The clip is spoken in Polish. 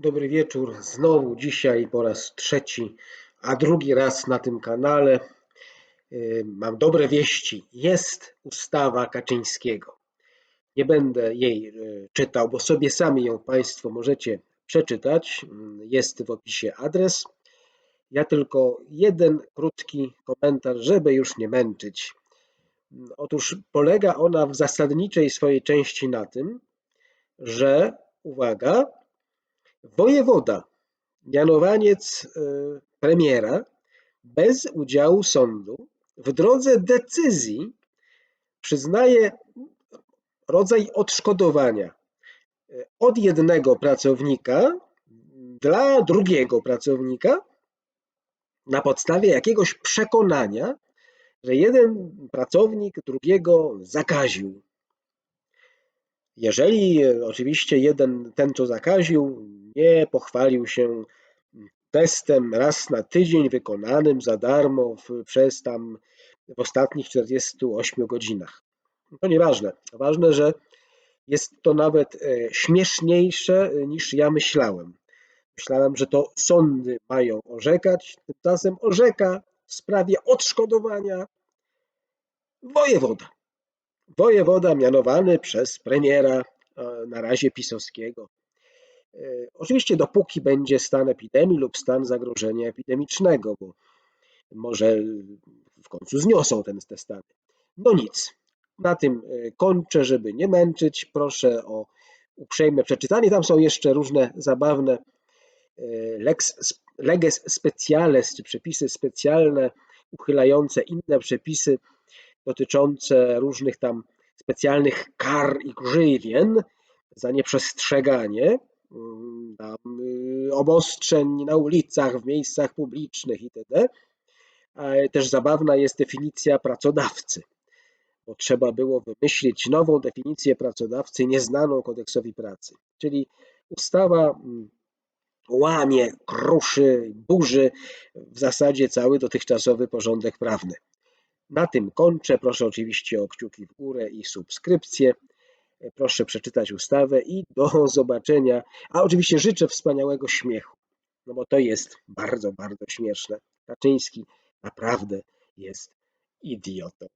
Dobry wieczór. Znowu dzisiaj po raz trzeci, a drugi raz na tym kanale. Yy, Mam dobre wieści. Jest ustawa Kaczyńskiego. Nie będę jej yy, czytał, bo sobie sami ją Państwo możecie przeczytać. Jest w opisie adres. Ja tylko jeden krótki komentarz, żeby już nie męczyć. Otóż polega ona w zasadniczej swojej części na tym, że uwaga, wojewoda, mianowaniec e, premiera bez udziału sądu w drodze decyzji przyznaje rodzaj odszkodowania e, od jednego pracownika dla drugiego pracownika na podstawie jakiegoś przekonania, że jeden pracownik drugiego zakaził. Jeżeli oczywiście jeden, ten co zakaził, nie pochwalił się testem raz na tydzień wykonanym za darmo w, przez tam w ostatnich 48 godzinach. To nieważne. Ważne, że jest to nawet e, śmieszniejsze niż ja myślałem. Myślałem, że to sądy mają orzekać, tymczasem orzeka w sprawie odszkodowania wojewoda. Wojewoda mianowany przez premiera, e, na razie pisowskiego. E, Oczywiście dopóki będzie stan epidemii lub stan zagrożenia epidemicznego, bo może w końcu zniosą ten, te stany. No nic, na tym e, kończę, żeby nie męczyć. Proszę o uprzejme przeczytanie. Tam są jeszcze różne zabawne e, lex, leges speciales, czy przepisy specjalne, uchylające inne przepisy dotyczące różnych tam specjalnych kar i grzywien za nieprzestrzeganie y, obostrzeń na ulicach, w miejscach publicznych itd. Też zabawna jest definicja pracodawcy, bo trzeba było wymyślić nową definicję pracodawcy nieznaną kodeksowi pracy. Czyli ustawa mm, łamie, kruszy, burzy w zasadzie cały dotychczasowy porządek prawny. Na tym kończę. Proszę oczywiście o kciuki w górę i subskrypcję. Proszę przeczytać ustawę i do zobaczenia. A oczywiście życzę wspaniałego śmiechu, no bo to jest bardzo, bardzo śmieszne. Kaczyński naprawdę jest idiotą.